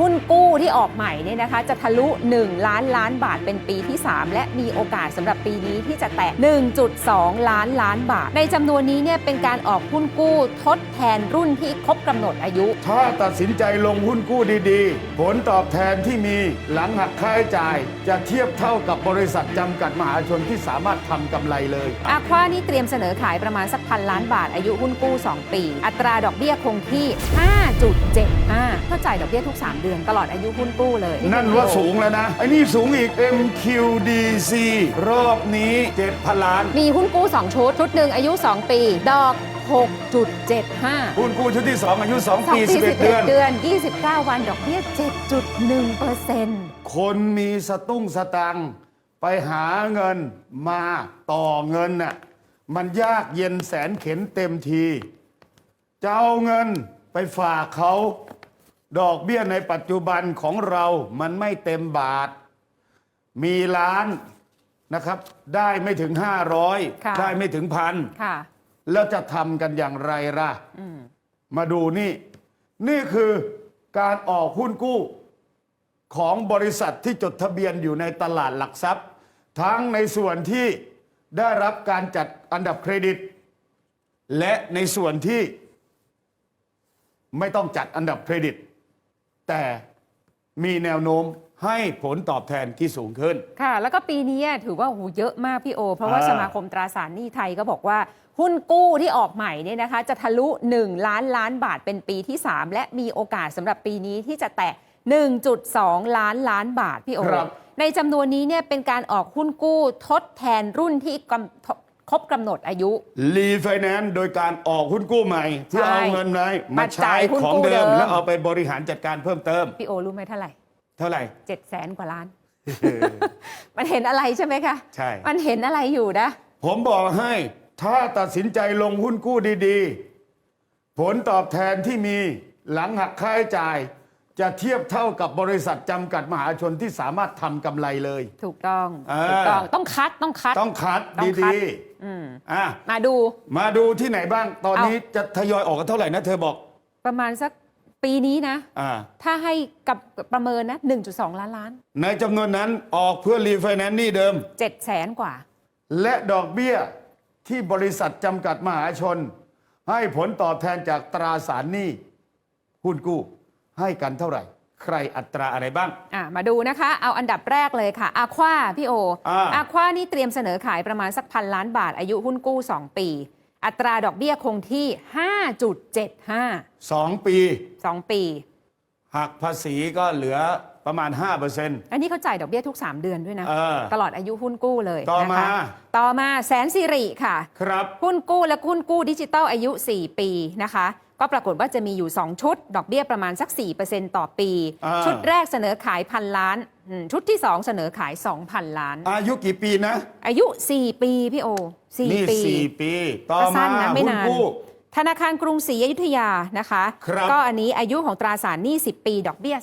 หุ้นกู้ที่ออกใหม่เนี่ยนะคะจะทะลุ 1 ล้านล้านบาทเป็นปีที่ 3 และมีโอกาสสำหรับปีนี้ที่จะแตะ 1.2 ล้านล้านบาท ในจำนวนนี้เนี่ยเป็นการออกหุ้นกู้ทดแทนรุ่นที่ครบกำหนดอายุ ถ้าตัดสินใจลงหุ้นกู้ดีๆ ผลตอบแทนที่มีหลังหักค่าใช้จ่าย จะเทียบเท่ากับบริษัทจำกัดมหาชนที่สามารถทำกำไรเลยอาควานี่เตรียมเสนอขายประมาณสักพันล้านบาทอายุหุ้นกู้ 2 ปี อัตราดอกเบี้ยคงที่ 5.75เข้าจ่ายดอกเบี้ยทุก 3 เดือนตลอดอายุหุ้นกู้เลยนั่นว่าสูงแล้วนะไอ้นี่สูงอีก MQDC รอบนี้7,000ล้าน มีหุ้นกู้ 2 ชุด ชุดหนึ่งอายุ 2 ปี ดอก 6.75หุ้นกู้ชุดที่ 2 อายุ2สองปีปี 11 เดือน11เดือน 29 วันดอกเบี้ย 7.1เปอร์เซ็นต์คนมีสตุ้งสตังค์ไปหาเงินมาต่อเงินน่ะมันยากเย็นแสนเข็นเต็มทีจะเอาเงินไปฝากเขา ดอกเบี้ยในปัจจุบันของเรามันไม่เต็มบาท มีล้านนะครับ ได้ไม่ถึงค่ะ500ได้ไม่ถึงพัน ค่ะ แล้วจะทำกันอย่างไรล่ะมาดูนี่ นี่คือการออกหุ้นกู้ของบริษัทที่จดทะเบียนอยู่ในตลาดหลักทรัพย์ ทั้งในส่วนที่ได้รับการจัดอันดับเครดิต และในส่วนที่ไม่ต้องจัดอันดับเครดิต แต่มีแนวโน้มให้ผลตอบแทนที่สูงขึ้น ค่ะ แล้วก็ปีนี้ถือว่าโอ้โหเยอะมากพี่โอ เพราะว่าอ่าสมาคมตราสารหนี้ไทยก็บอกว่า หุ้นกู้ที่ออกใหม่เนี่ยนะคะ จะทะลุ 1 ล้านล้านบาทเป็นปีที่ 3 และมีโอกาสสำหรับปีนี้ที่จะแตะ 1.2 ล้านล้านบาทพี่โอครับในจำนวนนี้เนี่ยเป็นการออกหุ้นกู้ทดแทนรุ่นที่กำครบกำหนดอายุ รีไฟแนนซ์โดยการออกหุ้นกู้ใหม่ เพื่อใช่เอาเงินไหนมามาจ่าใช้ยหุ้นของกู้เดิมเดิม แล้วเอาไปบริหารจัดการเพิ่มเติม พี่โอรู้ไหมเท่าไหร่ เท่าไหร่7 0 0แสนกว่าล้าน มันเห็นอะไรใช่ไหมคะ ใช่ มันเห็นอะไรอยู่นะ ผมบอกให้ ถ้าตัดสินใจลงหุ้นกู้ดีๆ ผลตอบแทนที่มีหลังหักค่าใช้จ่าย จะเทียบเท่ากับบริษัทจำกัดมหาชนที่สามารถทำกำไรเลย ถูกต้องอ่าถูกต้องต้องคัดต้องคัด ต้องคัดต้องคัด ดีอืมๆอะมาดู มาดูที่ไหนบ้าง ตอนเอานี้นี้จะทยอยออกกันเท่าไหร่นะ เธอบอกประมาณสักปีนี้นะ อ่าถ้าให้กับประเมินนะ 1.2 ล้านล้านในจำนวนนั้นออกเพื่อรีไฟแนนซ์หนี่เดิม 7แสนกว่า และดอกเบี้ย ที่บริษัทจำกัดมหาชน ให้ผลตอบแทนจากตราสารหนี้หุ้นกู้ให้กันเท่าไหร่ ใครอัตราอะไรบ้าง อะมาดูนะคะ เอาอันดับแรกเลยค่ะอาควาพี่โออ่าอาควานี่เตรียมเสนอขายประมาณสักพันล้านบาท อายุหุ้นกู้ 2 ปี อัตราดอกเบี้ยคงที่ 5.75 2 ปี 2 ปี หักภาษีก็เหลือ ประมาณ 5%อันนี้เขาจ่ายดอกเบี้ยทุก 3 เดือนด้วยนะ เออตลอดอายุหุ้นกู้เลยต่อมานะคะต่อมาแสนสิริค่ะ ครับ หุ้นกู้และหุ้นกู้ดิจิตอลอายุ 4 ปีนะคะ ก็ปรากฏว่าจะมีอยู่ 2 ชุด ดอกเบี้ยประมาณสัก 4%ต่อปี อ่า ชุดแรกเสนอขายพันล้านอืมชุดที่ 2 เสนอขาย 2,000 ล้าน อายุกี่ปีนะอายุ 4 ปีพี่โอนี่4ปี4ปี ต่อก็มาสั้นนะไม่หุ้นนาน กู้ ธนาคารกรุงศรีอยุธยานะคะ ครับ ก็อันนี้อายุของตราสารหนี้ 10 ปี ดอกเบี้ย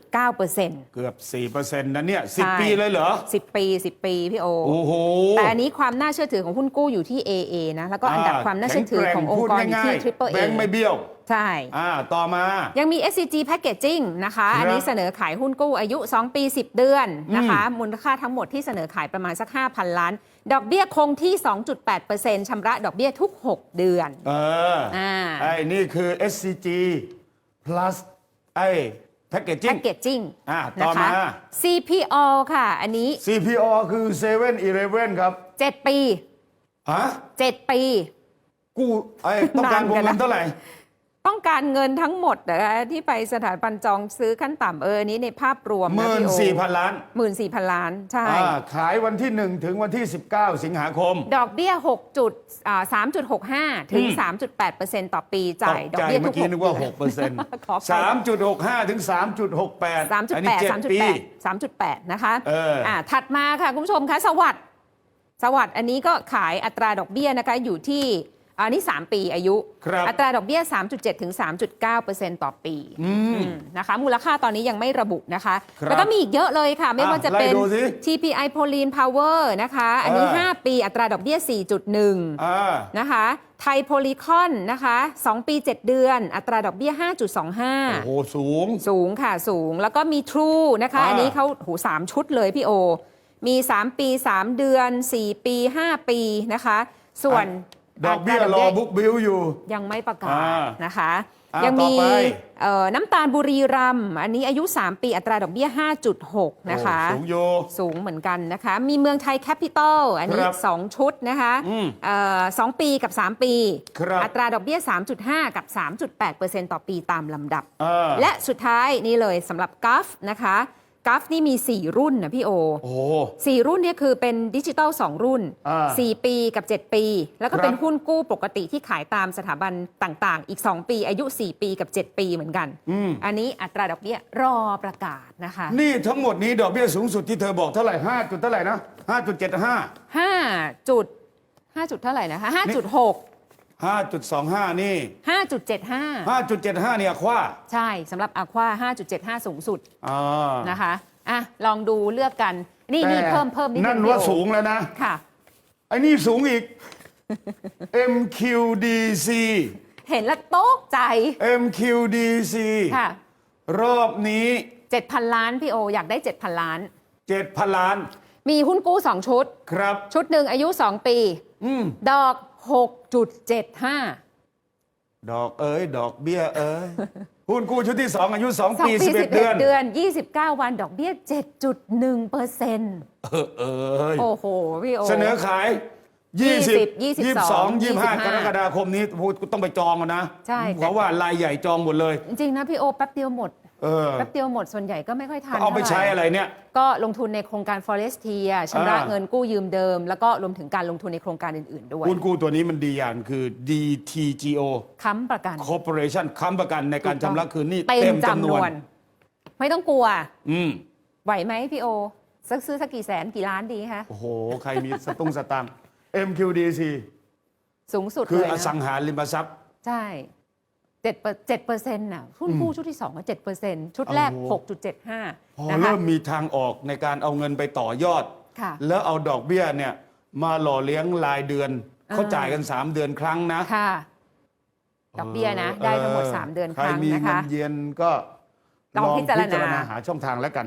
3.9%เกือบ4%นะเนี่ย ใช่ 10 ปีเลยเหรอ 10 ปี 10 ปี พี่โอ โอ้โห แต่อันนี้ความน่าเชื่อถือของหุ้นกู้อยู่ที่ AA นะ แล้วก็อันดับความน่าเชื่อถือขององค์กรอยู่ที่ Triple แบ A งค์ไม่เบี้ยว ใช่ อ่า ต่อมา ยังมี SCG Packaging นะคะ ครับอันนี้เสนอขายหุ้นกู้อายุ 2 ปี 10 เดือนนะคะ มูลค่าทั้งหมดที่เสนอขายประมาณสัก 5,000 ล้าน ดอกเบี้ยคงที่ 2.8%ชำระดอกเบี้ยทุก 6 เดือน เอออาไอ้นี่คือ SCG plus ไอ้ packaging Packaging อ่าต่อนะคะมา CPO ค่ะ อันนี้ CPO คือ7 e เ e ่ e ครับ 7 ปี ฮะ 7 ปี กู้ไอ้ต้องการวงนานกันเงินะนเท่าไหร่ ต้องการเงินทั้งหมดนะคะที่ไปสถานบันจองซื้อขั้นต่ำเอออันนี้ในภาพรวมหนะมื่นพี่โอสี่พันล้านหมื่นสี่พันล้าน ใช่ อ่าขายวันที่ 1 ถึงวันที่ 19 สิงหาคม ดอกเบี้ย6จุดอ่า3.65 ถึง อืม 3.8%ต่อปีจ่ายตดอกใจเบี้ยทุเมื่กอกี้นึกว่าห6เปอร์เซ็นต์ขอไปสามจุดหกห้าถึงสามจุดหกแปดอันนี้เจ็ด3.8ปี3.8 3.8นะคะเอออ่าถัดมาค่ะ คุณผู้ชมคะสวัสด์สวัสด์อันนี้ก็ขายอัตราดอกเบี้ยนะคะอยู่ที่ อันนี้ 3 ปีอายุ ครับอัตราดอกเบี้ย 3.7 ถึง 3.9%ต่อปีอืมอืมนะคะมูลค่าตอนนี้ยังไม่ระบุนะคะ ครับแล้วก็มีอีกเยอะเลยค่ะ ไม่ว่าจะเป็น ไล่ดูสิ TPI Pauline Power นะคะ อันนี้อ่า5ปีอัตราดอกเบี้ย 4.1 อ่า นะคะไทยโพลีคอนนะคะ 2 ปี 7 เดือน อัตราดอกเบี้ย5.25โอ้โหสูง สูงค่ะสูงแล้วก็มี True นะคะ อ่า อันนี้เขาโหสามชุดเลยพี่โอ มี 3 ปี 3 เดือน 4 ปี 5 ปีนะคะ ส่วน ดอกเบี้ยตารอบุ๊กบิลอยู่ ยังไม่ประกาอ่าศนะคะ อ่ายังต่อมีไป เอ่อน้ำตาลบุรีรัมย์อันนี้อายุ 3 ปีอัตราดอกเบี้ย 5.6 นะคะ โอ้สูงโย สูงเหมือนกันนะคะ มีเมืองไทยแคปิตอลอันนี้ ครับ2 ชุดนะคะอืมเอ่อสองปีกับ 3 ปี ครับ อัตราดอกเบี้ย 3.5 กับ 3.8%ต่อปีตามลำดับ อ่า และสุดท้ายนี่เลยสำหรับกัฟนะคะ กัฟนี่มี 4 รุ่นนะพี่โอโอ้โหสี่รุ่นเนี่ยคือเป็นดิจิตอล2 รุ่น อ่า4 ปีกับ 7 ปี แล้วก็ครับเป็นหุ้นกู้ปกติที่ขายตามสถาบันต่างๆ อีก 2 ปีอายุ 4 ปีกับ 7 ปีเหมือนกัน อืมอันนี้อัตราดอกเบี้ยรอประกาศนะคะ นี่ทั้งหมดนี้ดอกเบี้ยสูงสุดที่เธอบอกเท่าไหร่ห้าจุดเท่าไหร่นะห้าจุดเจ็ดห้า 5 จุด 5 จุดเท่าไหร่นะคะ 5.6 ห้าจุดสองห้านี่ 5.75ห้าจุดเจ็ดห้าเนี่ยคว้าใช่สำหรับอาควา5.75 สูงสุดอ่านะคะอะลองดูเลือกกัน นี่นี่แต่เพิ่มเพิ่มนิดนึงนั่นพี่ว่าโอสูงแล้วนะ ค่ะไอ้นี่สูงอีก MQDC เห็นแล้วตกใจ MQDC ค่ะ รอบนี้ 7,000 ล้านพี่โอ อยากได้ 7,000 ล้าน 7,000 ล้าน มีหุ้นกู้ 2 ชุด ครับ ชุดหนึ่งอายุ 2 ปีอืมดอก 6.75 ดอกเอ้ย ดอกเบี้ยเอ้ย หุ้นกู้ชุดที่ 2 อายุ 2 2ปี ปี11 เดือน 11 เดือน 29 วันดอกเบี้ย 7.1เปอร์เซ็นต์เออเอ้ย โอ้โห พี่โอ เสนอขาย 20 20 22 25 25กรกฎาคมนี้พูดต้องไปจองกันนะ ใช่ เพราะว่ารายใหญ่จองหมดเลย จริงๆนะพี่โอแป๊บเดียวหมด เออแป๊บเดียวหมดส่วนใหญ่ก็ไม่ค่อยทันเอาไปท่หใช้อะไรเนี่ย ก็ลงทุนในโครงการ Forestia ชำระอ่าเงินกู้ยืมเดิม แล้วก็รวมถึงการลงทุนในโครงการอื่น ๆ ด้วยหุ้นกู้ตัวนี้มันดีอย่างคือ DTGO ค้ำประกัน Corporation ค้ำประกันในการชำระคืนหนี้เต็เต็มมจำจำนนววนนไม่ต้องกลัว อืมไหวไหมพี่โอสักซื้อสักกี่แสนกี่ล้านดีคะโอ้โห ใครมีสตุ้งสตางค์ MQDC สูงสุดคือเลยอนะสังหาริมทรัพย์ ใช่ เจ็ดเจ็ดเปอร์เซ็นต์น่ะหุ้นกู้ชุดที่สองก็เจ็ดเปอร์เซ็นต์ชุดแรกโอ้โหหกจุดเจ็ดห้าพอนะคะเริ่มมีทางออกในการเอาเงินไปต่อยอด ค่ะ แล้วเอาดอกเบี้ยเนี่ยมาหล่อเลี้ยงรายเดือนอ่าเขาจ่ายกัน 3 เดือนครั้งนะค่ะ ดอกเบี้ยนะ ได้ทั้งหมด 3 เดือนครั้งใครมีนะเงิคะ นเย็นก็ลองพิจารณา หาช่องทางแล้วกัน